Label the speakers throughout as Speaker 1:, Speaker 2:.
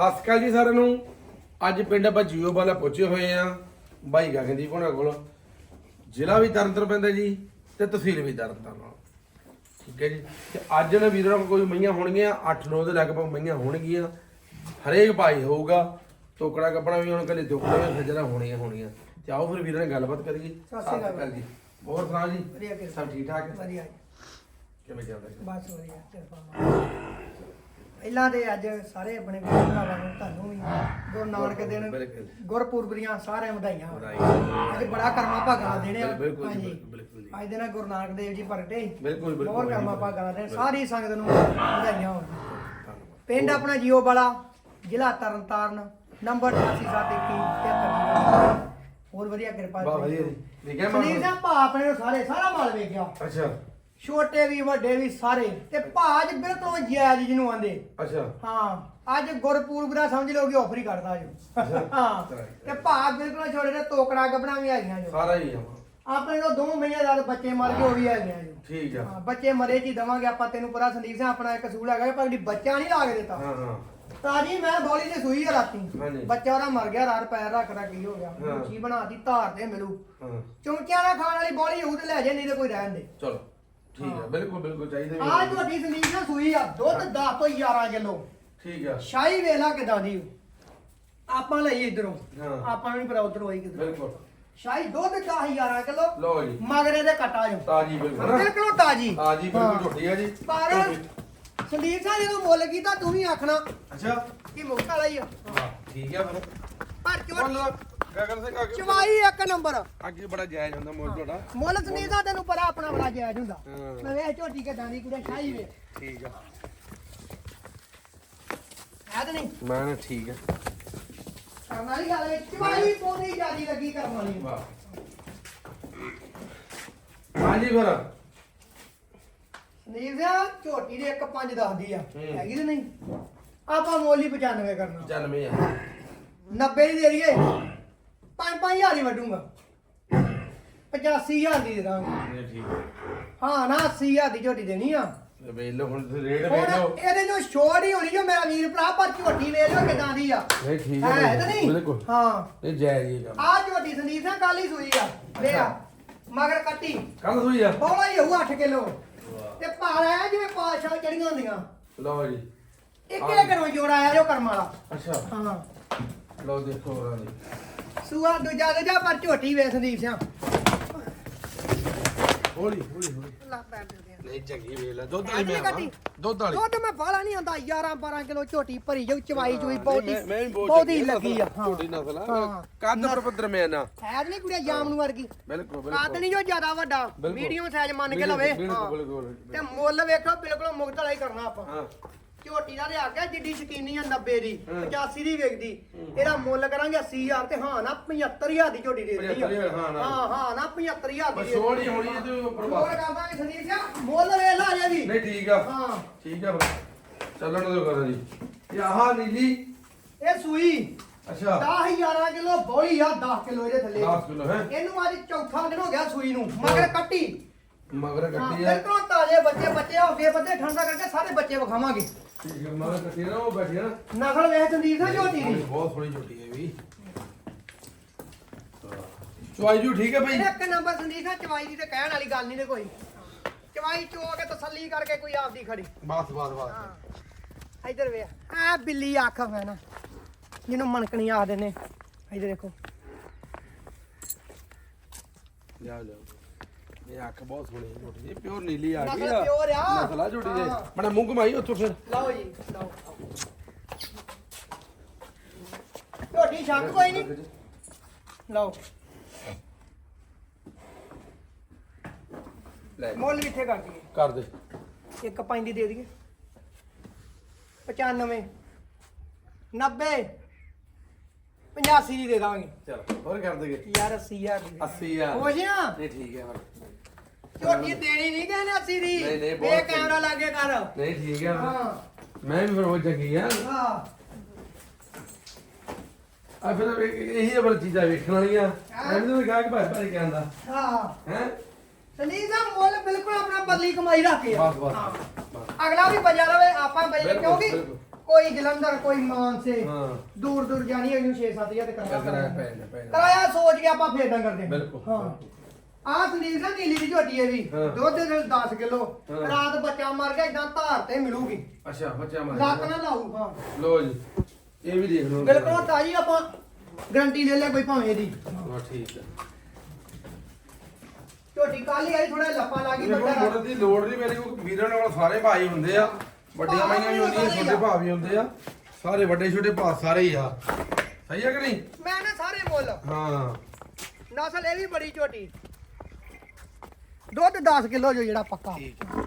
Speaker 1: ਸਤਿ ਸ਼੍ਰੀ ਅਕਾਲ ਜੀ ਸਾਰਿਆਂ ਨੂੰ। ਅੱਜ ਪਿੰਡ ਆਪਾਂ ਜੀਓ ਵਾਲਾ ਪਹੁੰਚੇ ਹੋਏ ਆ ਬਾਈ ਗਗਨਦੀਪ ਹੋਣਾ ਕੋਲ। ਜ਼ਿਲ੍ਹਾ ਵੀ ਤਰਨਤਾਰਨ ਪੈਂਦਾ ਜੀ ਤੇ ਤਹਿਸੀਲ ਵੀ ਤਰਨਤਾਰਨ ਠੀਕ ਹੈ ਜੀ। ਤੇ ਅੱਜ ਨਾ ਵੀਰਾਂ ਕੋਲ ਕੋਈ ਮਈਆਂ ਹੋਣਗੀਆਂ 8-9 ਦੇ ਲਗਭਗ ਮਈਆਂ ਹੋਣਗੀਆਂ। ਹਰੇਕ ਭਾਈ ਹੋਊਗਾ ਟੋਕੜਾ ਕੱਪੜਾ ਵੀ ਹੁਣ ਕੱਲੇ ਦੁੱਖੜੇ ਖਜਰਾ ਹੋਣੀਆਂ ਹੋਣੀਆਂ। ਤੇ ਆਓ ਫਿਰ ਵੀਰਾਂ ਨਾਲ ਗੱਲਬਾਤ ਕਰੀਏ।
Speaker 2: ਸਤਿ ਸ਼੍ਰੀ ਅਕਾਲ
Speaker 1: ਜੀ। ਹੋਰ ਸੁਣਾ ਜੀ। ਸਭ ਠੀਕ ਠਾਕ?
Speaker 2: ਵਧੀਆ।
Speaker 1: ਕਿਵੇਂ ਚੱਲਦਾ?
Speaker 2: ਬਸ ਵਧੀਆ ਕਿਰਪਾ। ਦੀ। ਪਹਿਲਾਂ ਤੇ ਅੱਜ ਸਾਰੇ ਆਪਣੇ ਵੀਰ ਭਰਾਵਾਂ ਨੂੰ ਤੁਹਾਨੂੰ ਵੀ ਗੁਰੂ ਨਾਨਕ ਦਿਨ
Speaker 1: ਬਿਲਕੁਲ।
Speaker 2: ਗੁਰਪੁਰਬ ਦੀਆਂ ਸਾਰੇ ਵਧਾਈਆਂ। ਅੱਜ ਬੜਾ ਕਰਮਾ ਭਾਗਾ ਦਾ ਆ
Speaker 1: ਬਿਲਕੁਲ ਜੀ। ਬਿਲਕੁਲ, ਜੀ।
Speaker 2: ਅੱਜ ਦਿਨ ਗੁਰੂ ਨਾਨਕ ਦੇਵ ਜੀ ਪ੍ਰਗਟੇ
Speaker 1: ਬਿਲਕੁਲ, ਬਿਲਕੁਲ
Speaker 2: ਬਹੁਤ
Speaker 1: ਜੀ,
Speaker 2: ਕਰਮਾ
Speaker 1: ਬਿਲਕੁਲ।
Speaker 2: ਭਾਗਾ ਦਾ ਦਿਨ ਸਾਰੀ ਸੰਗਤ ਨੂੰ ਵਧਾਈਆਂ ਹੋਣ
Speaker 1: ਧੰਨਵਾਦ
Speaker 2: ਪਿੰਡ ਆਪਣਾ ਜੀਓ ਵਾਲਾ ਜ਼ਿਲ੍ਹਾ ਤਰਨਤਾਰਨ ਨੰਬਰ 8871 ਹੋਰ ਵਧੀਆ ਕਿਰਪਾ
Speaker 1: ਬਹੁਤ ਵਧੀਆ ਜੀ ਲਿਖਿਆ ਮਾਨ
Speaker 2: ਸੁਨੀਲ ਸਿੰਘ ਭਾ ਆਪਣੇ ਨੂੰ ਸਾਰੇ ਸਾਰਾ ਮਾਲ ਵੇਖਿਆ
Speaker 1: ਅੱਛਾ
Speaker 2: ਛੋਟੇ ਵੀ ਵੱਡੇ ਵੀ ਸਾਰੇ। ਤੇ ਭਾਜ ਬਿਲਕੁਲ ਜਾਇਜ਼ ਜਿਹਨੂੰ ਆਂਦੇ।
Speaker 1: ਅੱਛਾ।
Speaker 2: ਹਾਂ ਅੱਜ ਗੁਰਪੂਰਬ ਦਾ ਸਮਝ ਲਓ ਕਿ ਆਫਰ ਹੀ ਕਰਦਾ ਜੋ। ਹਾਂ। ਤੇ ਭਾਜ ਬਿਲਕੁਲ ਛੋਟੇ ਤੇ ਤੋਕੜਾ ਗੱਬਣਾ ਵੀ ਹੈਗੀਆਂ ਜੋ।
Speaker 1: ਸਾਰਾ ਹੀ ਆ।
Speaker 2: ਆਪਣੇ ਕੋਲ ਦੋ ਮਹੀਨੇ ਦਾ ਬੱਚੇ ਮਰ ਗਏ ਉਹ ਵੀ ਹੈਗੀਆਂ ਜੋ।
Speaker 1: ਠੀਕ ਆ।
Speaker 2: ਹਾਂ ਬੱਚੇ ਮਰੇ ਜੀ ਦਵਾਂਗੇ ਆਪਾਂ ਤੈਨੂੰ ਪਤਾ ਸੰਦੀਪ ਸਿੰਘ ਆਪਣਾ ਇੱਕ ਅਸੂਲ ਹੈਗਾ ਪਰ ਬੱਚਾ ਨਹੀਂ ਲਾ ਕੇ ਦਿੱਤਾ।
Speaker 1: ਹਾਂ ਹਾਂ।
Speaker 2: ਤਾਜੀ ਮੈਂ ਬੋਲੀ ਤੇ ਸੂਈ ਆ ਰਾਤੀ। ਬੱਚਾ ਉਹਦਾ ਮਰ ਗਿਆ ਰਾਤ ਪੈਰ ਰੱਖਦਾ ਕੀ ਹੋ ਗਿਆ। ਕੀ ਬਣਾਤੀ ਧਾਰ ਤੇ ਮਿਲੂ। ਚੌਂਕਿਆਂ ਨਾਲ ਖਾਣ ਵਾਲੀ ਬੋਲੀ ਤੇ ਲੈ ਜੇ ਨਹੀਂ ਤੇ ਕੋਈ ਰਹਿਣ ਦੇ।
Speaker 1: ਚਲੋ। ਠੀਕ ਆ ਬਿਲਕੁਲ ਬਿਲਕੁਲ ਚਾਹੀਦਾ ਵੀ
Speaker 2: ਆ ਤੁਹਾਡੀ ਸੰਦੀਪ ਸਿੰਘ ਸੂਈ ਆ ਦੁੱਧ 10 ਤੋਂ 11 ਕਿਲੋ।
Speaker 1: ਠੀਕ ਆ।
Speaker 2: ਸ਼ਾਹੀ ਵੇਲਾ ਕਿਦਾਂ ਦੀ। ਆਪਾਂ ਲਈ ਇਧਰੋਂ।
Speaker 1: ਹਾਂ।
Speaker 2: ਆਪਾਂ ਨੂੰ ਪਤਾ ਉਧਰੋਂ ਆਈ ਕਿਧਰੋਂ।
Speaker 1: ਬਿਲਕੁਲ।
Speaker 2: ਸ਼ਾਹੀ ਦੁੱਧ 10 11 ਕਿਲੋ
Speaker 1: ਲਓ ਜੀ।
Speaker 2: ਮਗਰੇ ਦੇ ਕਟਾ ਜੋ
Speaker 1: ਤਾਜੀ ਬਿਲਕੁਲ।
Speaker 2: ਬਿਲਕੁਲ ਤਾਜੀ।
Speaker 1: ਤਾਜੀ ਬਿਲਕੁਲ ਝੋਟੀ ਆ ਜੀ।
Speaker 2: ਪਰ ਸੰਦੀਪ ਸਿੰਘ ਜਦੋਂ ਮੁੱਲ ਕੀਤਾ ਤੂੰ ਵੀ ਆਖਣਾ
Speaker 1: ਅੱਛਾ।
Speaker 2: ਕਿ ਮੁੱਖ ਵਾਲਾ ਹੀ ਆ।
Speaker 1: ਹਾਂ ਠੀਕ ਆ ਫਿਰ।
Speaker 2: ਪਰ ਚੋਟੀ
Speaker 1: ਗਗਨ ਸਿੰਘ ਅੱਗੇ
Speaker 2: ਚਵਾਈ ਇੱਕ ਨੰਬਰ।
Speaker 1: ਅੱਗੇ ਬੜਾ ਜਾਇਜ਼ ਹੁੰਦਾ ਮੋਲ ਤੁਹਾਡਾ।
Speaker 2: ਮੁੱਲ ਸੰਦੀਪ ਦਾ ਤੈਨੂੰ ਪਤਾ ਆਪਣਾ ਬੜਾ ਜਾਇਜ਼ ਹੁੰਦਾ।
Speaker 1: ਹਾਂ।
Speaker 2: ਮੈਂ ਵੇਖ ਝੋਟੀ ਕਿਦਾਂ ਦੀ ਕੁੜੇ ਸ਼ਾਹੀ ਵੇ
Speaker 1: ਠੀਕ ਆ।
Speaker 2: ਹੈ ਤੇ ਨਹੀਂ?
Speaker 1: ਮੈਂ ਨਾ ਠੀਕ ਆ।
Speaker 2: ਕਰਨ ਵਾਲੀ ਗੱਲ ਵਿੱਚ ਚਵਾਈ ਪੂਰੀ ਜਿਆਦੀ ਲੱਗੀ ਕਰਨ ਵਾਲੀ।
Speaker 1: ਵਾਹ। ਹਾਂਜੀ ਫਿਰ।
Speaker 2: ਸੰਦੀਪ ਸਿੰਘ ਝੋਟੀ ਦੇ ਇੱਕ ਪੰਜ ਦੱਸਦੀ ਆ।
Speaker 1: ਹੂੰ।
Speaker 2: ਹੈਗੀ ਤੇ ਨਹੀਂ? ਆਪਾਂ ਮੁੱਲ ਹੀ 95 ਕਰਨਾ।
Speaker 1: 95 ਆ।
Speaker 2: 90 ਦੀ ਦੇ ਦਈਏ। 5-5000 ਹੀ ਵਡੂੰਗਾ 85000 ਦੀ ਦੇ ਦਾਂਗੇ।
Speaker 1: ਇਹ ਠੀਕ
Speaker 2: ਹਾਂ। ਨਾ 80000 ਦੀ ਝੋਟੀ ਦੇਣੀ ਆ।
Speaker 1: ਤੇ ਵੇਖ ਲਓ ਹੁਣ ਤੁਸੀਂ ਰੇਟ ਵੇਖ
Speaker 2: ਹੁਣ
Speaker 1: ਲਓ
Speaker 2: ਇਹਦੇ ਜੋ ਛੋੜ ਹੀ ਹੋਣੀ ਜੋ ਮੇਰਾ ਵੀਰ ਭਰਾ ਪਰ ਝੋਟੀ ਵੇਖ ਲਓ ਕਿਦਾਂ ਦੀ ਆ।
Speaker 1: ਨਹੀਂ ਠੀਕ ਆ
Speaker 2: ਹੈ ਤੇ ਨਹੀਂ?
Speaker 1: ਬਿਲਕੁਲ।
Speaker 2: ਹਾਂ।
Speaker 1: ਇਹ ਜਾਇਜ਼ ਹੀ ਕੰਮ।
Speaker 2: ਆ ਝੋਟੀ ਸੰਦੀਪ ਸਿੰਘ ਕੱਲ ਹੀ ਸੂਈ ਆ। ਲੈ ਆ ਮਗਰ ਕੱਟੀ।
Speaker 1: ਕੱਲ ਸੂਈ ਆ?
Speaker 2: ਬੋਲਾ ਹੀ ਹੋਊ 8 ਕਿਲੋ। ਤੇ ਭਾਰ ਆਇਆ ਜਿਵੇਂ ਪਾਸ਼ਾ ਚੜੀਆਂ ਹੁੰਦੀਆਂ।
Speaker 1: ਲਓ ਜੀ।
Speaker 2: ਇੱਕ ਇੱਕ ਘਰੋਂ ਜੋੜ ਆਇਆ ਜੋ ਕਰਮ ਵਾਲਾ।
Speaker 1: ਅੱਛਾ।
Speaker 2: ਹਾਂ।
Speaker 1: ਲਓ ਦੇਖੋ ਉਹਨਾਂ ਦੀ।
Speaker 2: ਸੂਆ ਦੂਜਾ ਦੂਜਾ ਪਰ ਝੋਟੀ ਵੇ ਸੰਦੀਪ ਸਿੰਘ
Speaker 1: ਹੌਲੀ ਹੌਲੀ। ਹੌਲੀ
Speaker 2: ਲੱਗ ਦੇ ਦੇ।
Speaker 1: ਨਹੀਂ ਚੰਗੀ ਵੇਖ ਲੈ। ਦੁੱਧ ਵਾਲੀ ਮੈਂ। ਦੁੱਧ ਵਾਲੀ।
Speaker 2: ਦੁੱਧ ਮੈਂ ਬਾਲਾ ਨਹੀਂ ਆਂਦਾ 11 12 ਕਿਲੋ ਝੋਟੀ ਭਰੀ ਜਾਊ ਚਵਾਈ ਚੁਈ
Speaker 1: ਹਾਂ,
Speaker 2: ਬਹੁਤੀ
Speaker 1: ਮੈਂ- ਮੈਂ ਵੀ ਬਹੁਤ
Speaker 2: ਬਹੁਤੀ
Speaker 1: ਚੰਗੀ
Speaker 2: ਲੱਗੀ ਆ
Speaker 1: ਨਸਲ- ਛੋਟੀ ਨਸਲ ਆ।
Speaker 2: ਹਾਂ।
Speaker 1: ਕੱਦ ਪਰ ਦਰਮਿਆਨਾ
Speaker 2: ਹੈ ਨਹੀਂ ਕੁੜੀਆ ਜਾਮ ਨੂੰ ਵਰਗੀ।
Speaker 1: ਬਿਲਕੁਲ
Speaker 2: ਕੱਦ
Speaker 1: ਬਿਲਕੁਲ
Speaker 2: ਨਹੀਂ ਜੋ ਜ਼ਿਆਦਾ ਵੱਡਾ।
Speaker 1: ਬਿਲਕੁਲ।
Speaker 2: ਮੀਡੀਅਮ ਸਾਈਜ਼ ਮੰਨ ਕੇ ਲਵੇ।
Speaker 1: ਬਿਲਕੁਲ
Speaker 2: ਹਾਂ।
Speaker 1: ਬਿਲਕੁਲ।
Speaker 2: ਤੇ ਮੁੱਲ ਵੇਖੋ ਬਿਲਕੁਲ ਮੁਕਤ ਵਾਲਾ ਹੀ ਕਰਨਾ ਆਪਾਂ।
Speaker 1: ਹਾਂ।
Speaker 2: ਝੋਟੀ ਦਾ ਲਿਆ ਗਿਆ ਜਿੱਡੀ ਸ਼ਕੀਨੀ ਆ 90 ਦੀ
Speaker 1: ਹੂੰ।
Speaker 2: 85 ਦੀ ਵਿਕਦੀ ਇਹਦਾ ਮੁੱਲ ਕਰਾਂਗੇ 80000 ਤੇ ਹਾਂ ਨਾ 75000 ਦੀ ਝੋਟੀ ਦੇ ਦਿੱਤੀ
Speaker 1: 75,000 ਹਾਂ ਨਾ।
Speaker 2: ਹਾਂ ਹਾਂ ਨਾ 75000 ਦੀ
Speaker 1: ਬਸ
Speaker 2: ਦੇ ਦਿੱਤੀ।
Speaker 1: ਛੋੜੀ ਹੋਣੀ ਇਹ ਤੇ
Speaker 2: ਹੋਰ
Speaker 1: ਪ੍ਰਭਾਵ
Speaker 2: ਕਰਦਾਂਗੇ ਸੰਦੀਪ ਸਿੰਘ ਮੁੱਲ ਵੇਖ ਲਾ ਜੇ ਵੀ।
Speaker 1: ਨਹੀਂ ਠੀਕ ਆ।
Speaker 2: ਹਾਂ।
Speaker 1: ਠੀਕ ਆ ਫਿਰ। ਚੱਲਣ ਦੋ ਕਰਾਂ ਜੀ। ਇਹ ਆਹ ਨੀਲੀ।
Speaker 2: ਇਹ ਸੂਈ।
Speaker 1: ਅੱਛਾ।
Speaker 2: 10000 ਕਿਲੋ ਬੋਲੀ ਆ 10 ਕਿਲੋ ਇਹਦੇ ਥੱਲੇ।
Speaker 1: 10 ਕਿਲੋ ਹੈ?
Speaker 2: ਇਹਨੂੰ ਅੱਜ ਚੌਥਾ ਦਿਨ ਹੋ ਗਿਆ ਸੂਈ ਨੂੰ ਮਗਰ ਕੱਟੀ।
Speaker 1: ਮਗਰ
Speaker 2: ਹਾਂ,
Speaker 1: ਕੱਟੀ ਆ।
Speaker 2: ਬਿਲਕੁਲ ਤਾਜ਼ੇ ਬੱਚੇ ਬੱਚੇ ਹੋ ਗਏ ਬੱਚੇ ਠੰਡਾ ਕਰਕੇ ਸਾਰੇ ਬੱਚੇ ਵਿਖਾਵਾਂਗੇ।
Speaker 1: ਠੀਕ ਹੈ ਮਗਰ ਕੱਟੀ ਨਾ ਉਹ ਬੈਠੀ ਆ ਨਾ
Speaker 2: ਨਸਲ ਵੇਖ ਸੰਦੀਪ ਸਿੰਘ ਝੋਟੀ ਦੀ
Speaker 1: ਬਹੁਤ ਸੋਹਣੀ ਝੋਟੀ ਹੈ ਵੀ। ਚੁਆਈ ਜੂ ਠੀਕ ਹੈ ਭਾਈ
Speaker 2: ਇੱਕ ਨੰਬਰ ਸੰਦੀਪ ਸਿੰਘ ਚਵਾਈ ਦੀ ਤੇ ਕਹਿਣ ਵਾਲੀ ਗੱਲ ਨਹੀਂ ਤੇ ਕੋਈ। ਚਵਾਈ ਚੋ ਕੇ ਤਸੱਲੀ ਕਰਕੇ ਕੋਈ ਆਪਦੀ ਖੜੀ।
Speaker 1: ਬਸ ਬਸ ਬਸ।
Speaker 2: ਹਾਂ। ਇਧਰ ਵੇ ਆ ਬਿੱਲੀ ਅੱਖ ਹੈ ਨਾ ਜਿਹਨੂੰ ਮਣਕਣੀ ਆਖਦੇ ਨੇ। ਇਧਰ ਦੇਖੋ।
Speaker 1: ਜਾ ਜਾ। ਇਹ ਅੱਖ ਬਹੁਤ ਸੋਹਣੀ ਹੈ ਝੋਟੀ ਦੀ ਪਿਓਰ ਨੀਲੀ ਆ ਗਈ
Speaker 2: ਨਸਲ
Speaker 1: ਆ।
Speaker 2: pure ਆ।
Speaker 1: ਨਸਲ ਆ ਝੋਟੀ ਦੇ
Speaker 2: ਹਾਂ।
Speaker 1: ਬੜਾ ਮੂੰਹ ਘਮਾਈ ਉੱਥੋਂ ਫਿਰ।
Speaker 2: ਲਓ ਜੀ ਲਓ। ਝੋਟੀ ਸ਼ੱਕ ਕੋਈ ਨਹੀਂ। ਲਓ।
Speaker 1: ਲੈ।
Speaker 2: ਮੁੱਲ ਕਿੱਥੇ ਕਰ ਦਈਏ?
Speaker 1: ਕਰ ਦੇ।
Speaker 2: ਇੱਕ ਪੰਜ ਦੀ ਦੇ ਦਈਏ। 95 90 85 ਦੀ ਦੇ ਦਾਂਗੇ।
Speaker 1: ਚਲ ਹੋਰ ਕਰ ਦੇਗੇ।
Speaker 2: ਯਾਰ 80000 ਦੀ
Speaker 1: 80 ਆ
Speaker 2: ਖੁਸ਼ ਆ?
Speaker 1: ਨਹੀਂ ਠੀਕ ਹੈ ਫਿਰ
Speaker 2: ਝੋਟੀ ਦੇਣੀ ਨਹੀਂ ਕਹਿੰਦੇ 80 ਦੀ।
Speaker 1: ਨਹੀਂ, ਨਹੀਂ, ਬਹੁਤ
Speaker 2: ਇਹ ਕੈਮਰਾ ਲਾਗੇ ਕਰ।
Speaker 1: ਨਹੀਂ ਠੀਕ ਹੈ
Speaker 2: ਹਾਂ।
Speaker 1: ਮੈਂ ਵੀ ਫਿਰ ਉਹ ਚੰਗੀ ਆ।
Speaker 2: ਹਾਂ।
Speaker 1: ਆ ਫਿਰ ਇਹ- ਇਹੀ ਬੜੀ ਚੀਜ਼ਾਂ ਵੇਖਣ ਵਾਲੀਆਂ। ਮੈਨੂੰ ਤਾਂ ਕਹਾ ਕਿ ਭਾਈ ਭਾਈ ਕਹਿੰਦਾ।
Speaker 2: ਹਾਂ।
Speaker 1: ਹੈ?
Speaker 2: ਸੰਦੀਪ ਦਾ ਮੁੱਲ ਬਿਲਕੁਲ ਆਪਣਾ ਬਦਲੀ ਕਮਾਈ ਰੱਖੇ ਆ।
Speaker 1: ਬਸ ਬਸ। ਬਸ।
Speaker 2: ਅਗਲਾ ਵੀ ਬਜਾ ਲਵੇ ਆਪਾਂ ਬਜਾ
Speaker 1: ਬਿਲਕੁਲ,
Speaker 2: ਕਿਉਂਕਿ
Speaker 1: ਬਿਲਕੁਲ।
Speaker 2: ਕੋਈ ਜਲੰਧਰ ਕੋਈ ਮਾਨਸੇ
Speaker 1: ਹਾਂ।
Speaker 2: ਦੂਰ ਦੂਰ ਜਾਣੀ ਹੋਈ ਨੂੰ 6-7000 ਤੇ ਕਰਾਇਆ ਸੋਚ ਕੇ ਆਪਾਂ ਫੇਰ ਡੰਗਰ ਦੇ
Speaker 1: ਬਿਲਕੁਲ,
Speaker 2: ਹਾਂ।
Speaker 1: ਬਿਲਕੁਲ।
Speaker 2: ਆਹ ਸੰਦੀਪ ਸਿੰਘ ਨੀਲੀ ਦੀ ਝੋਟੀ ਹੈ ਵੀ
Speaker 1: ਹਾਂ।
Speaker 2: ਦੁੱਧ ਦੇ 10 ਕਿਲੋ।
Speaker 1: ਹਾਂ।
Speaker 2: ਰਾਤ ਬੱਚਾ ਮਰ ਗਿਆ ਇਦਾਂ ਧਾਰ ਤੇ ਮਿਲੂਗੀ।
Speaker 1: ਅੱਛਾ ਬੱਚਾ ਮਾਰ
Speaker 2: ਲੱਕ ਨਾ ਲਾਊ ਹਾਂ।
Speaker 1: ਲੋ ਜੀ ਇਹ ਵੀ ਦੇਖ ਲਓ।
Speaker 2: ਬਿਲਕੁਲ ਤਾਜੀ ਆਪਾਂ ਗਰੰਟੀ ਲੈ ਲੈ ਕੋਈ ਭਾਵੇਂ ਇਹਦੀ।
Speaker 1: ਹਾਂ ਠੀਕ ਹੈ।
Speaker 2: ਝੋਟੀ ਕੱਲ ਆਈ ਥੋੜਾ ਲੱਪਾ ਲਾ ਗਈ
Speaker 1: ਦੇਖੋ
Speaker 2: ਬੱਚਾ
Speaker 1: ਦੀ ਲੋੜ ਨਹੀਂ ਮੇਰੇ ਕੋਲ ਵੀਰਾਂ ਨਾਲ ਸਾਰੇ ਭਾਈ ਹੁੰਦੇ ਆ। ਵੱਡੀਆਂ ਮਾਈਆਂ ਵੀ ਹੁੰਦੀਆਂ ਛੋਟੇ ਭਾ ਵੀ ਹੁੰਦੇ ਆ। ਸਾਰੇ ਵੱਡੇ ਛੋਟੇ ਭਾ ਸਾਰੇ ਹੀ ਆ। ਸਹੀ ਆ ਕਿ ਨਹੀਂ?
Speaker 2: ਮੈਂ ਨਾ ਸਾਰੇ ਮੁੱਲ
Speaker 1: ਹਾਂ।
Speaker 2: ਨਸਲ ਇਹ ਵੀ ਬੜੀ ਝੋਟੀ। ਦੁੱਧ 10 ਕਿਲੋ ਜੋ ਜਿਹੜਾ ਪੱਕਾ।
Speaker 1: ਠੀਕ ਹੈ।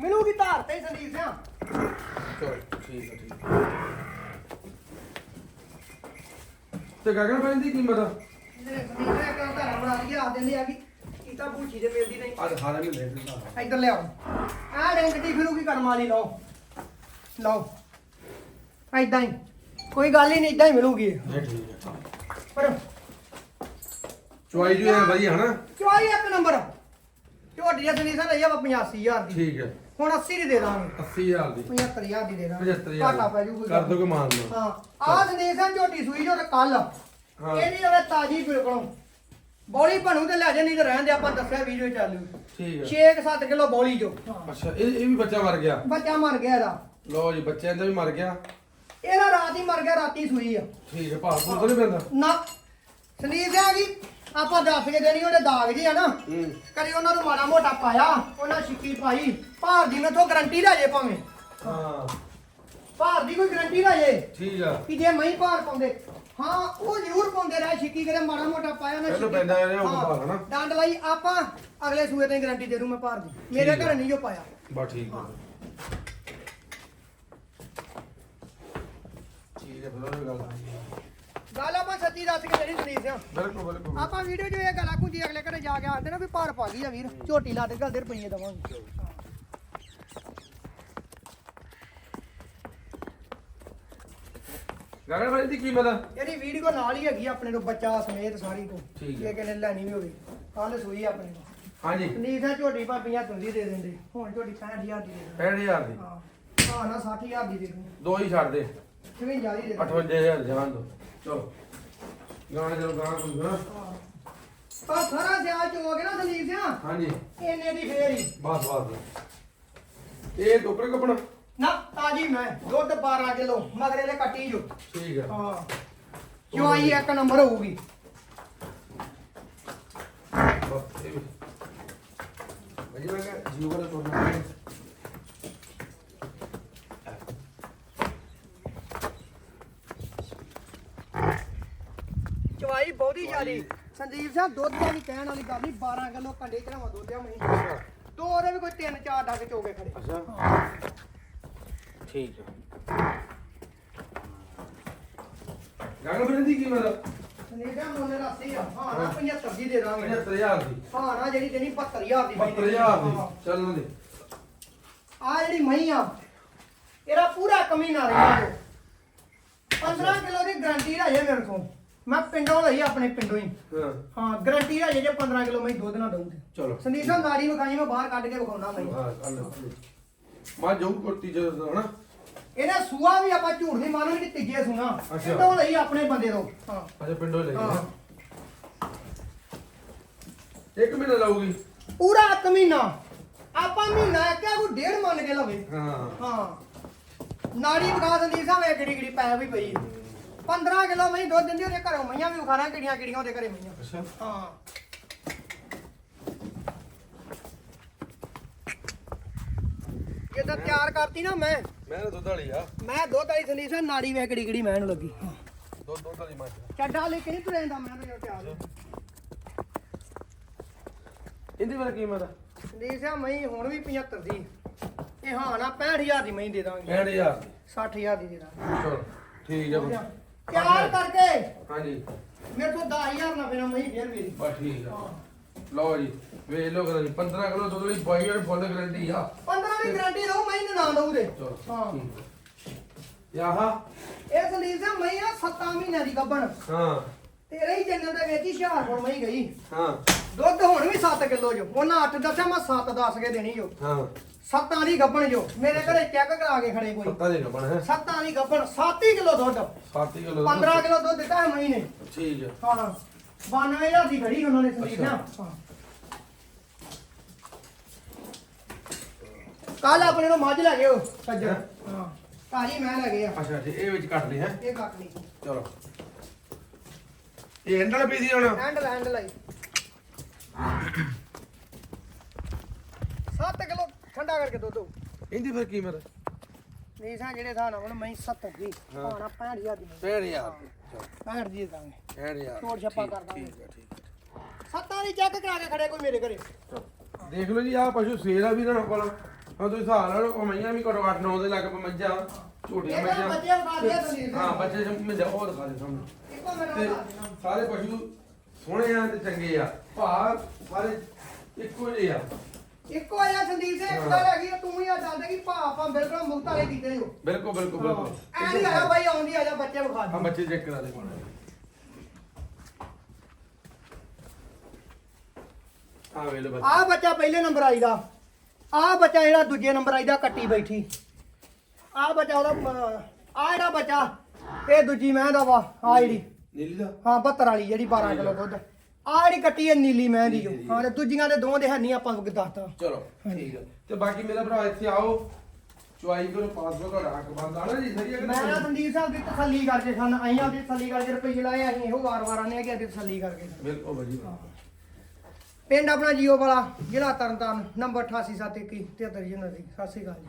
Speaker 2: ਮਿਲੂਗੀ ਧਾਰ ਤੇ ਹੀ ਸੰਦੀਪ ਸਿੰਘ
Speaker 1: ਚਲੋ ਠੀਕ ਹੈ ਠੀਕ ਹੈ। ਤੇ ਗਗਨ ਭਾਈ ਦੀ ਕੀਮਤ
Speaker 2: ਧਾਰਾ ਬਣਾ ਲਈ ਆ ਦਿੰਦੇ ਆ ਵੀ ਕੀਤਾ ਭੂਚੀ ਤੇ ਮਿਲਦੀ ਨਹੀਂ।
Speaker 1: ਅੱਜ ਹਾਲੇ ਨਹੀਂ ਲੈ ਦਿੱਤਾ
Speaker 2: ਇੱਧਰ ਲਿਆਓ। ਆ ਡੈਂਕਟੀ ਫਿਰੂਗੀ ਕਰਮ ਵਾਲੀ ਲਓ। ਲਓ। ਐਦਾਂ ਹੀ। ਕੋਈ ਗੱਲ ਹੀ ਨਹੀਂ ਇਦਾਂ ਹੀ ਮਿਲੂਗੀ। ਇਹ।
Speaker 1: ਇਹ ਠੀਕ ਹੈ।
Speaker 2: ਪਰ
Speaker 1: ਚੁਆਈ ਜੀ ਹੈ ਵਧੀਆ ਹਨਾ?
Speaker 2: ਚੋਈ ਇੱਕ ਨੰਬਰ। ਝੋਟੀ ਸੰਦੀਪ ਸਿੰਘ ਲਈ ਆ 85000 ਦੀ।
Speaker 1: ਠੀਕ ਹੈ
Speaker 2: ਹੁਣ 80 ਦੀ ਦੇ ਦਾਂਗੇ।
Speaker 1: 80000 ਦੀ।
Speaker 2: 75000 ਦੀ ਦੇ ਦਾਂਗੇ।
Speaker 1: 75000
Speaker 2: ਘਾਟਾ ਪੈ ਜੂ ਕੋਈ
Speaker 1: ਕਰ ਦੋ ਕਿ ਮਾਨ ਲਓ
Speaker 2: ਹਾਂ। ਆਹ ਸੰਦੀਪ ਸਿੰਘ ਝੋਟੀ ਸੂਈ ਜੋ ਕੱਲ
Speaker 1: ਹਾਂ।
Speaker 2: ਇਹਦੀ ਉਹਦੇ ਤਾਜੀ ਬਿਲਕੁਲ। ਬੋਲੀ ਬਣੂ ਤੇ ਲੈ ਜਾ ਨਹੀਂ ਤੇ ਰਹਿਣ ਦੇ ਆਪਾਂ ਦੱਸਿਆ ਵੀਡੀਓ ਚਾਲੂ।
Speaker 1: ਠੀਕ ਹੈ
Speaker 2: 6-7 ਕਿਲੋ ਬੋਲੀ ਜੋ
Speaker 1: ਅੱਛਾ ਇਹ ਇਹ ਵੀ ਬੱਚਾ ਮਰ ਗਿਆ?
Speaker 2: ਬੱਚਾ ਮਰ ਗਿਆ ਇਹਦਾ।
Speaker 1: ਲਓ ਜੀ ਬੱਚਿਆਂ ਦਾ ਵੀ ਮਰ ਗਿਆ।
Speaker 2: ਇਹਦਾ ਰਾਤ ਹੀ ਮਰ ਗਿਆ ਰਾਤੀ ਸੂਈ ਆ।
Speaker 1: ਠੀਕ ਹੈ ਭਾਅ ਪੂਰ ਨਹੀਂ ਪੈਂਦਾ।
Speaker 2: ਨਾ। ਸੰਦੀਪ ਆ ਗਈ ਆਪਾਂ ਦੱਸ ਕੇ ਦੇਣੀ ਉਹਦੇ ਦਾਗ ਜੀ ਆ ਨਾ।
Speaker 1: ਹੂੰ।
Speaker 2: ਕਰੀ ਉਹਨਾਂ ਨੂੰ ਮਾੜਾ ਮੋਟਾ ਪਾਇਆ ਉਹਨਾਂ ਛਿੱਕੀ ਪਾਈ। ਭਾਰ ਦੀ ਮੈਥੋਂ ਗਰੰਟੀ ਲੈ ਜੇ ਭਾਵੇਂ।
Speaker 1: ਹਾਂ।
Speaker 2: ਭਾਰ ਦੀ ਕੋਈ ਗਰੰਟੀ ਲੈ ਜੇ।
Speaker 1: ਠੀਕ ਆ।
Speaker 2: ਕਿ ਜੇ ਮੈਂ ਭਾਰ ਪਾਉਂਦੇ ਹਾਂ ਉਹ ਜ਼ਰੂਰ ਪਾਉਂਦੇ ਰਹੇ ਛਿੱਕੀ ਕਰੇ ਮਾੜਾ ਮੋਟਾ ਪਾਇਆ ਉਹਨਾਂ ਛਿੱਕੀ-
Speaker 1: ਪੈਂਦਾ ਰਿਹਾ ਉਹ
Speaker 2: ਹਾਂ,
Speaker 1: ਭਾਰ ਹਨਾ?
Speaker 2: ਡੰਡ ਲਾਈ ਆਪਾਂ ਅਗਲੇ ਸੂਏ ਤੇ ਗਰੰਟੀ ਦੇ ਦੂੰ ਮੈਂ ਭਾਰ ਦੀ। ਮੇਰੇ
Speaker 1: ਆ।
Speaker 2: ਘਰ ਨਹੀਂ ਜੋ ਪਾਇਆ।
Speaker 1: ਬਾ ਠੀਕ ਆ। ਠੀਕ ਹੈ ਫਿਰ ਉਹ ਗੱਲ
Speaker 2: ਗੱਲ ਆਪਾਂ ਸੱਚੀ ਦੱਸ ਕੇ ਦੇਣੀ ਸੁਣੀ ਸਿਆ
Speaker 1: ਬਿਲਕੁਲ ਬਿਲਕੁਲ।
Speaker 2: ਆਪਾਂ ਵੀਡੀਓ 'ਚ ਇਹ ਗੱਲ ਆਖੂ ਜੀ ਅਗਲੇ ਘਰੇ ਜਾ ਕੇ ਆਖਦੇ ਨਾ ਵੀ ਭਾਰ ਪਾ ਗਈ ਆ ਵੀਰ ਝੋਟੀ ਲਾ ਦੇ ਗਲਦੇ ਰੁਪਈਏ ਦਵਾਂਗੇ।
Speaker 1: ਗਗਨ ਭਾਈ ਦੀ ਕੀਮਤ ਆ
Speaker 2: ਇਹਦੀ ਵੀਡੀਓ ਨਾਲ ਹੀ ਹੈਗੀ ਆ ਆਪਣੇ ਨੂੰ ਬੱਚਾ ਸਮੇਤ ਸਾਰੀ ਕੋ
Speaker 1: ਠੀਕ
Speaker 2: ਜੇ
Speaker 1: ਹੈ।
Speaker 2: ਕਿਨੇ ਲੈਣੀ ਵੀ ਹੋਵੇ। ਕੱਲ ਸੂਈ ਆਪਣੇ ਕੋਲ
Speaker 1: ਹਾਂਜੀ।
Speaker 2: ਨੀਸਾ ਝੋਟੀ ਭਾਬੀਆਂ ਤੁੰਦੀ ਦੇ ਦਿੰਦੇ। ਹੁਣ ਝੋਟੀ 65000 ਦੀ ਦੇ ਦਿੰਦੇ।
Speaker 1: 65000 ਦੀ?
Speaker 2: ਹਾਂ। ਹਾਂ ਨਾ 60000 ਦੀ ਦੇ
Speaker 1: ਹੀ ਛੱਡ ਦੇ।
Speaker 2: 55 ਦੀ ਦੇ ਦੂੰ
Speaker 1: 58000 ਜਾਣ ਦੋ। ਚਲੋ। ਗਾਣੇ ਜਦੋਂ ਗਾਣਾ ਕੋਈ ਨਾ।
Speaker 2: ਪਰ ਸਾਰਾ ਸਿਆਲ ਚ ਗਿਆ ਨਾ ਸੰਦੀਪ ਸਿਆ?
Speaker 1: ਹਾਂਜੀ।
Speaker 2: ਇੰਨੇ ਦੀ ਫੇਰ
Speaker 1: ਬਸ ਬਸ। ਇਹ ਟੋਕਰੇ ਕੱਪਣਾ
Speaker 2: ਨਾ ਤਾਜੀ ਮੈਂ। ਦੁੱਧ 12 ਕਿਲੋ ਮਗਰੇ ਦੇ ਕੱਟੀ ਜੋ
Speaker 1: ਠੀਕ ਹੈ।
Speaker 2: ਹਾਂ ਚੁਆਈ ਇੱਕ ਨੰਬਰ ਹੋਊਗੀ?
Speaker 1: ਬਸ ਇਹ ਵੀ। ਮੈਂ ਕਿਹਾ ਜੀਓ ਵਾਲਾ ਟੋਰਨਾ
Speaker 2: ਚਵਾਈ ਬਹੁਤੀ ਜ਼ਿਆਦੀ। ਸੰਦੀਪ ਸਿੰਘ ਦੁੱਧ ਦਾ ਵੀ ਕਹਿਣ ਵਾਲੀ ਗੱਲ ਨਹੀਂ 12 ਕਿਲੋ ਕੰਡੇ ਚੜਾਵਾਂ ਦੁੱਧ ਆ ਮੈਂ ਦੋ ਉਹਦੇ ਵੀ ਕੋਈ 3-4 ਡੱਗ ਚੋਗੇ ਖੜੇ।
Speaker 1: ਅੱਛਾ। ਠੀਕ ਹੈ। ਗਾਣਾ ਫਿਰ ਦੀ ਕੀਮਤ ਆ
Speaker 2: ਸੰਦੀਪ ਸਿੰਘ ਮੁੰਡੇ ਦਾ ਸੀ ਆ ਹਾਂ। ਨਾ 75 ਦੀ ਦੇ ਦਾਂਗੇ।
Speaker 1: 75000 ਦੀ।
Speaker 2: ਹਾਂ ਨਾ ਜਿਹੜੀ ਤੇਰੀ 72000 ਦੀ।
Speaker 1: 75000 ਦੀ। ਚੱਲਣ ਦੇ
Speaker 2: ਆ ਜਿਹੜੀ ਮਹੀਂ ਆ ਇਹਦਾ ਪੂਰਾ ਕਮੀ ਨਾ। ਰਹੀ ਜੋ 15 ਕਿਲੋ ਦੀ ਗਰੰਟੀ ਲੈ ਜੇ ਮੇਰੇ ਕੋਲ। ਮੈਂ ਪਿੰਡੋਂ ਲਈ ਆਪਣੇ ਪਿੰਡੋਂ ਹੀ।
Speaker 1: ਹਾਂ।
Speaker 2: ਹਾਂ ਗਰੰਟੀ ਲੈ ਜੇ ਜੇ 15 ਕਿਲੋ ਮੈਂ ਦੁੱਧ ਨਾ ਦਊਂਗੀ
Speaker 1: ਚਲੋ।
Speaker 2: ਸੰਦੀਪ ਸਿੰਘ ਨਾੜੀ ਵਿਖਾਈ ਮੈਂ ਬਾਹਰ ਕੱਢ ਕੇ ਵਿਖਾਉਣਾ ਮੈਂ।
Speaker 1: ਹਾਂ ਮਾ ਜਾਊ ਕੁਰਤੀ ਜਦੋਂ ਹਨਾ?
Speaker 2: ਸੂਆ ਵੀ ਆਪਾਂ ਝੂਠ ਨਹੀਂ ਮਾਰਾਂਗੇ ਕਿ ਤੀਜੇ ਸੁਣਾ। ਪਿੰਡੋਂ ਲਈ ਆਪਣੇ ਬੰਦੇ ਤੋਂ। ਹਾਂ।
Speaker 1: ਅੱਛਾ ਪਿੰਡੋਂ ਹੀ ਲਈ
Speaker 2: ਹਾਂ।
Speaker 1: ਇੱਕ ਮਹੀਨਾ ਲਾਊਗੀ?
Speaker 2: ਪੂਰਾ ਇੱਕ ਮਹੀਨਾ। ਆਪਾਂ ਮਹੀਨਾ ਕਿਹਾ ਕੋਈ ਡੇਢ ਮੰਨ ਕੇ ਲਵੇ।
Speaker 1: ਹਾਂ।
Speaker 2: ਹਾਂ। ਨਾੜੀ ਵਿਖਾ ਦਿੰਦੀ ਸਾਵੇਂ ਕਿਹੜੀ ਕਿਹੜੀ ਪੈ ਵੀ ਪਈ 15 ਕਿਲੋ ਮਹੀਂ ਦੁੱਧ ਦਿੰਦੀ ਉਹਦੇ ਘਰੋਂ ਮਈਆਂ ਵੀ ਵਿਖਾਣਾ ਕਿਹੜੀਆਂ ਕਿਹੜੀਆਂ ਉਹਦੇ ਘਰੇ ਮਈਆਂ
Speaker 1: ਅੱਛਾ।
Speaker 2: ਹਾਂ। ਜਿੱਦਾਂ ਤਿਆਰ ਕਰਤੀ ਨਾ ਮੈਂ
Speaker 1: ਮੈਂ ਤਾਂ ਦੁੱਧ ਵਾਲੀ ਆ।
Speaker 2: ਮੈਂ ਦੁੱਧ ਵਾਲੀ ਸੰਦੀਪ ਸਿੰਘ ਨਾੜੀ ਵੇ ਕਿਹੜੀ ਕਿਹੜੀ ਮੈਨ ਲੱਗੀ।
Speaker 1: ਦੁੱਧ ਦੁੱਧ ਵਾਲੀ ਮੱਝ
Speaker 2: ਚੱਡਾ ਲੈ ਕੇ ਨਹੀਂ ਤੁਰੇ ਜਾਂਦਾ ਮੈਂ ਤਾਂ ਤਿਆਰ ਹਾਂ।
Speaker 1: ਇਹਦੀ ਵਾਰ ਕੀਮਤ ਆ?
Speaker 2: ਸੰਦੀਪ ਸਿੰਘ ਮਹੀਂ ਹੁਣ ਵੀ 75 ਦੀ ਇਹ ਹਾਂ ਨਾ 65000 ਦੀ ਮਹੀਂ ਦੇ ਦਾਂਗੇ।
Speaker 1: 60000 ਦੀ।
Speaker 2: 60000 ਦੀ ਦੇ ਦਾਂਗੇ।
Speaker 1: ਚਲੋ ਠੀਕ ਹੈ
Speaker 2: ਤਿਆਰ ਕਰਕੇ।
Speaker 1: ਹਾਂਜੀ।
Speaker 2: ਮੇਰੇ ਕੋਲ 10000 ਨਾ ਫਿਰ ਮਹੀਂ ਫੇਰ ਮੇਰੀ
Speaker 1: ਬਸ ਠੀਕ ਆ। ਲਓ ਜੀ ਵੇਖ ਲਓ ਕਰਾਂ 15 ਕਿਲੋ ਦੁੱਧ ਲਈ ਬਾਈ ਵਾਲੀ ਫੁੱਲ ਗਰੰਟੀ ਆ।
Speaker 2: 15 ਦੀ ਗਾਰੰਟੀ ਰਹੂ ਮੈਂ ਨਾ ਦਊ ਦੇ
Speaker 1: ਚਲੋ
Speaker 2: ਹਾਂ।
Speaker 1: ਯਾਹਾ
Speaker 2: ਇਹ ਸੰਦੀਪ ਸਿੰਘ ਆ 7 ਮਹੀਨਿਆਂ ਦੀ ਗੱਬਣ
Speaker 1: ਹਾਂ।
Speaker 2: ਤੇਰੇ ਹੀ ਚੈਨਲ ਦੇ ਵਿੱਚ ਹੀ ਹੁਸ਼ਿਆਰਪੁਰ ਮਹੀਂ ਗਈ।
Speaker 1: ਹਾਂ।
Speaker 2: ਦੁੱਧ ਹੁਣ ਵੀ 7 ਕਿਲੋ ਜੋ। ਉਹਨਾਂ 8 ਦੱਸਿਆ ਮੈਂ 7 ਦੱਸ ਕੇ ਦੇਣੀ ਜੋ।
Speaker 1: ਹਾਂ।
Speaker 2: ਸੱਤਾਂ ਦੀ ਗੱਬਣ ਜੋ। ਮੇਰੇ ਘਰੇ ਚੈੱਕ ਕਰਾ ਕੇ ਖੜੇ ਕੋਈ।
Speaker 1: ਪੱਤਾ ਦੇ ਗੱਬਣ ਹੈ।
Speaker 2: ਸੱਤਾਂ ਦੀ ਗੱਬਣ 7 ਹੀ ਕਿਲੋ ਦੁੱਧ।
Speaker 1: 7 ਕਿਲੋ
Speaker 2: 15 ਕਿਲੋ ਦੁੱਧ ਦਿੱਤਾ ਹੈ ਮਈ ਨੇ।
Speaker 1: ਠੀਕ ਹੈ।
Speaker 2: ਹਾਂ। 92000 ਦੀ ਖੜੀ ਉਹਨਾਂ ਨੇ ਸੰਦੀਪ ਨਾ ਕੱਲ ਆਪਣੇ ਨੂੰ ਮੱਝ ਲੈ ਗਏ ਉਹ ਸੱਜਣ। ਹਾਂ? ਕਾਲੀ ਮੈਂ ਲੈ ਗਏ ਆ।
Speaker 1: ਅੱਛਾ ਜੀ ਇਹ ਵਿੱਚ ਕੱਟ ਲਈ ਹੈ।
Speaker 2: ਇਹ ਕੱਟ ਲਈ।
Speaker 1: ਚਲੋ। ਇਹ ਐਂਡਲ ਪੀਦੀ ਹੁਣ
Speaker 2: ਹੈਂਡਲ ਹੈਂਡਲ ਆਈ 7 ਕਿਲੋ ਠੰਡਾ ਕਰਕੇ ਦੁੱਧ।
Speaker 1: ਇਹਦੀ ਫਿਰ ਕੀਮਤ
Speaker 2: ਨਹੀਂ ਸਾਂ ਜਿਹੜੇ ਥਾਂ ਨਾਲ ਮੈਂ 70 ਦੀ।
Speaker 1: ਹਾਂ।
Speaker 2: ਹਾਂ। 65000 ਦੀ
Speaker 1: 60000
Speaker 2: 65 ਦੀ ਦਾਂਗੇ
Speaker 1: 60000
Speaker 2: ਛੋੜ ਛਾਪਾ ਕਰ ਦਾਂਗੇ।
Speaker 1: ਠੀਕ ਹੈ ਠੀਕ ਹੈ
Speaker 2: ਸੱਤਾਂ ਦੀ ਚੈੱਕ ਕਰਾ ਕੇ ਖੜੇ ਕੋਈ ਮੇਰੇ ਘਰੇ।
Speaker 1: ਚਲੋ। ਦੇਖ ਲਓ ਜੀ ਆਹ ਪਸ਼ੂ ਸੇਲ ਆ ਵੀ ਨਾ ਕੋਲ। ਹੁਣ ਤੁਸੀਂ ਹਿਸਾਬ ਲਾ ਲਓ ਮਈਆਂ ਵੀ ਘੱਟੋ 8 9 ਦੇ ਲੱਗ ਮੱਝਾਂ ਝੋਟੀਆਂ
Speaker 2: ਇਹ ਤਾਂ
Speaker 1: ਮੱਝਾਂ
Speaker 2: ਦਿਆ ਤੁਸੀਂ।
Speaker 1: ਹਾਂ ਬੱਚੇ ਜਮ ਮੈਂ ਉਹ ਦਿਖਾ ਦੇ ਸਾਹਮਣੇ।
Speaker 2: ਇੱਕੋ ਮਿੰਟ
Speaker 1: ਤੇ
Speaker 2: ਦਾ ਦੱਸ ਦੇਣਾ।
Speaker 1: ਸਾਰੇ ਪਸ਼ੂ ਸੋਹਣੇ ਆ ਤੇ ਚੰਗੇ ਆ। ਭਾ ਸਾਰੇ ਇੱਕੋ ਜਿਹੇ ਆ।
Speaker 2: ਇੱਕੋ ਆ ਸੰਦੀਪ ਸਿੰਘ ਇੱਕ ਗੱਲ ਹੈਗੀ ਆ, ਤੂੰ ਹੀ ਆ ਦੱਸਦੇ ਕਿ ਭਾ ਆਪਾਂ ਬਿਲਕੁਲ ਮੁਕਤ ਵਾਲੇ ਕੀਤੇ ਹੋ।
Speaker 1: ਬਿਲਕੁਲ ਬਿਲਕੁਲ ਬਿਲਕੁਲ।
Speaker 2: ਐ ਨਹੀਂ ਆਇਆ ਬਾਈ ਆਉਂਦੀ ਆ ਜਾ ਬੱਚੇ ਵਿਖਾ ਦੇ
Speaker 1: ਬੱਚੇ ਚੈੱਕ ਕਰਾ ਦੇ ਕੋਣ ਆ ਬੱਚੇ।
Speaker 2: ਆ ਬੱਚਾ ਪਹਿਲੇ ਨੰਬਰ ਆਈਦਾ। ਆ ਬੱਚਾ ਜਿਹੜਾ ਦੂਜੇ ਨੰਬਰ ਆਈਦਾ ਕੱਟੀ ਬੈਠੀ। ਆ ਬੱਚਾ ਉਹਦਾ ਆ ਜਿਹੜਾ ਬੱਚਾ ਇਹ ਦੂਜੀ ਮੈਂ ਦਾ ਵਾ ਆ ਜਿਹੜੀ।
Speaker 1: ਨੀਲੀ। ਦਾ
Speaker 2: ਹਾਂ 72 ਵਾਲੀ ਜਿਹੜੀ 12 ਕਿਲੋ ਦੁੱਧ। ਆ ਜਿਹੜੀ ਕੱਟੀ ਹੈ ਨੀਲੀ ਮੈਂ ਦੀ ਜੋ। ਹਾਂ ਤੇ ਦੂਜੀਆਂ ਦੇ ਦੋ ਦੇ ਹੈ ਨਹੀਂ ਆਪਾਂ ਦੱਸਤਾ।
Speaker 1: ਚਲੋ ਠੀਕ ਹੈ ਤੇ ਬਾਕੀ ਮੇਰਾ ਭਰਾ ਇੱਥੇ ਆਓ। ਚੁਆਈ ਕਰੋ ਪਾਸਪੋਰਟ ਤੁਹਾਡਾ ਹੱਕ ਬੰਦਾ ਨਾ ਜੀ ਸਹੀ ਹੈ ਕਿ
Speaker 2: ਮੈਂ ਨਾ
Speaker 1: ਨਹੀਂ?
Speaker 2: ਸੰਦੀਪ ਸਾਹਿਬ ਦੀ ਤਸੱਲੀ ਕਰਕੇ ਸਨ ਆਈਆਂ ਦੀ ਤਸੱਲੀ ਕਰਕੇ ਰੁਪਏ ਲਾਏ ਅਸੀਂ ਇਹੋ ਵਾਰ-ਵਾਰ ਆਨੇ ਆ ਕਿ ਇਹਦੀ ਤਸੱਲੀ ਕਰਕੇ
Speaker 1: ਬਿਲਕੁਲ ਵਧੀਆ।
Speaker 2: ਪਿੰਡ ਆਪਣਾ ਜੀਓ ਵਾਲਾ ਜ਼ਿਲ੍ਹਾ ਤਰਨਤਾਰਨ ਨੰਬਰ 8871 73 ਜਨਵਰੀ ਸਤਿ ਸ਼੍ਰੀ ਅਕਾਲ ਜੀ।